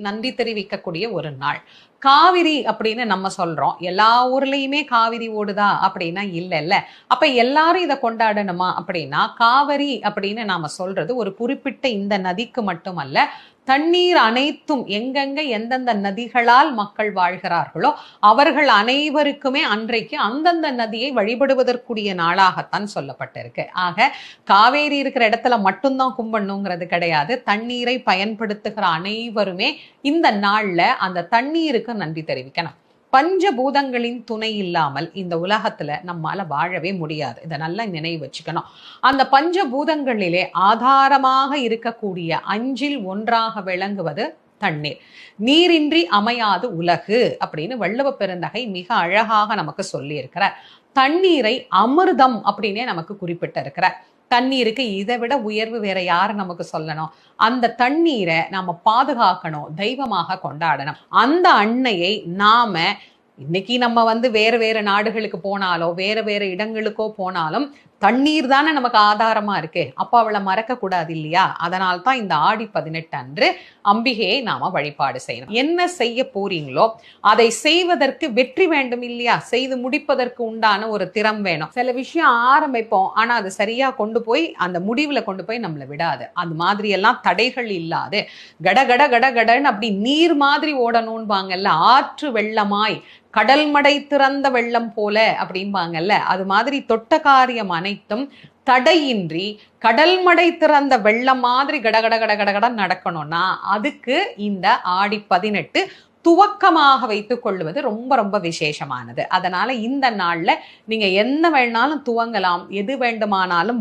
நன்றி தெரிவிக்கக்கூடிய ஒரு நாள். காவிரி அப்படின்னு நம்ம சொல்றோம். எல்லா ஊர்லயுமே காவிரி ஓடுதா அப்படின்னா இல்ல இல்ல அப்ப எல்லாரும் இதை கொண்டாடணுமா அப்படின்னா காவிரி அப்படின்னு நாம சொல்றது ஒரு குறிப்பிட்ட இந்த நதிக்கு மட்டுமல்ல தண்ணீர் அனைத்தும் எங்கெங்க எந்தெந்த நதிகளால் மக்கள் வாழ்கிறார்களோ அவர்கள் அனைவருக்குமே அன்றைக்கு அந்தந்த நதியை வழிபடுவதற்குரிய நாளாகத்தான் சொல்லப்பட்டிருக்கு. ஆக காவேரி இருக்கிற இடத்துல மட்டும்தான் கும்பிடணுங்கிறது கிடையாது. தண்ணீரை பயன்படுத்துகிற அனைவருமே இந்த நாள்ல அந்த தண்ணீருக்கு நன்றி தெரிவிக்கணும். பஞ்சபூதங்களின் துணை இல்லாமல் இந்த உலகத்துல நம்மால வாழவே முடியாது. இதை நல்லா நினைவு வச்சுக்கணும். அந்த பஞ்சபூதங்களிலே ஆதாரமாக இருக்கக்கூடிய அஞ்சில் ஒன்றாக விளங்குவது தண்ணீர். நீரின்றி அமையாது உலகு அப்படின்னு வள்ளுவ பெருந்தகை மிக அழகாக நமக்கு சொல்லியிருக்கிறார். தண்ணீரை அமிர்தம் அப்படின்னே நமக்கு குறிப்பிட்டிருக்கிறார். தண்ணீருக்கு இதை விட உயர்வு வேற யார் நமக்கு சொல்லணும்? அந்த தண்ணீரை நாம பாதுகாக்கணும் தெய்வமாக கொண்டாடணும். அந்த அன்னையை நாம இன்னைக்கு நம்ம வந்து வேறு வேறு நாடுகளுக்கு போனாலோ வேறு வேறு இடங்களுக்கோ போனாலும் தண்ணீர் தானே நமக்கு ஆதாரமா இருக்கு? அப்போ அவளை மறக்க கூடாது இல்லையா? அதனால தான் இந்த ஆடி பதினெட்டு அன்று அம்பிகையை நாம வழிபாடு செய்யணும். என்ன செய்ய போறீங்களோ அதை செய்வதற்கு வெற்றி வேண்டும் இல்லையா? செய்து முடிப்பதற்கு உண்டான ஒரு திறம் வேணும். சில விஷயம் ஆரம்பிப்போம். ஆனால் அது சரியாக கொண்டு போய் அந்த முடிவுல கொண்டு போய் நம்மளை விடாது. அது மாதிரியெல்லாம் தடைகள் இல்லாது. கட கட கட கடன்னு அப்படி நீர் மாதிரி ஓடணும்பாங்கல்ல. ஆற்று வெள்ளமாய் கடல் மடை திறந்த வெள்ளம் போல அப்படிம்பாங்கல்ல. அது மாதிரி தொட்ட காரியமான அனைத்தும் தடையின்றி கடல் மடை திறந்த வெள்ளம் மாதிரி கடகட கடகடகட நடக்கணும்னா அதுக்கு இந்த ஆடி பதினெட்டு துவக்கமாக வைத்துக் கொள்வது ரொம்ப ரொம்ப விசேஷமானது. அதனால இந்த நாள்ல நீங்க என்ன வேணாலும் துவங்கலாம் எது வேண்டுமானாலும்